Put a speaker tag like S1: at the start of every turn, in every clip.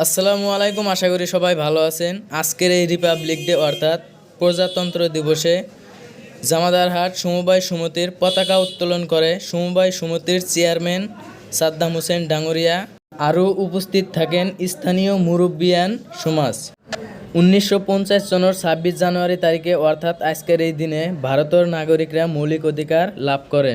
S1: আসসালামু আলাইকুম, আশা করি সবাই ভালো আছেন। আজকের এই রিপাবলিক ডে অর্থাৎ প্রজাতন্ত্র দিবসে জামাদারহাট সমবায় সমিতির পতাকা উত্তোলন করে সমবায় সমিতির চেয়ারম্যান সাদ্দাম হোসেন ডাঙ্গরিয়া আরও উপস্থিত থাকেন স্থানীয় মুরব্বিয়ান সমাজ। উনিশশো পঞ্চাশ সনের ছাব্বিশ জানুয়ারি তারিখে অর্থাৎ আজকের এই দিনে ভারতের নাগরিকরা মৌলিক অধিকার লাভ করে।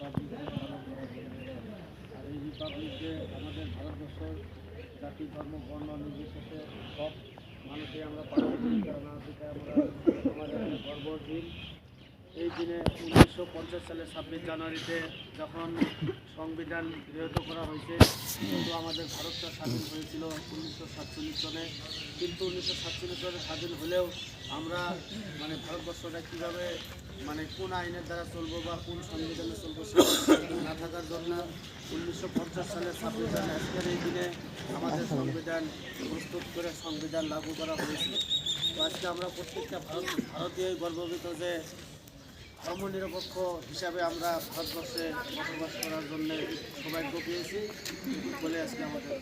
S2: আর এই রিপাবলিকে আমাদের ভারতবর্ষের জাতি ধর্ম বর্ণ নির্বিশেষে সব মানুষই আমরা পালন করি কারণ আমরা একটা দিন এই দিনে উনিশশো সালের ছাব্বিশ জানুয়ারিতে যখন সংবিধান গৃহীত করা হয়েছে, কিন্তু আমাদের ভারতটা স্বাধীন হয়েছিল উনিশশো সাতচল্লিশ সনে। কিন্তু উনিশশো সাতচল্লিশ সনে স্বাধীন হলেও আমরা মানে ভারতবর্ষটা কীভাবে মানে কোন আইনের দ্বারা চলবো বা কোন সংবিধানে চলবো না থাকার জন্য উনিশশো সালের ছাব্বিশ জানুয়ারি, আজকের এই দিনে আমাদের সংবিধান, প্রস্তুত করে সংবিধান লাগু করা হয়েছে। তো আজকে আমরা প্রত্যেকটা ভারত, ভারতীয় গর্ববিত যে ধর্মনিরপেক্ষ হিসাবে আমরা ভারতবর্ষে বসবাস করার জন্য সৌভাগ্য পেয়েছি। বলে আজকে আমাদের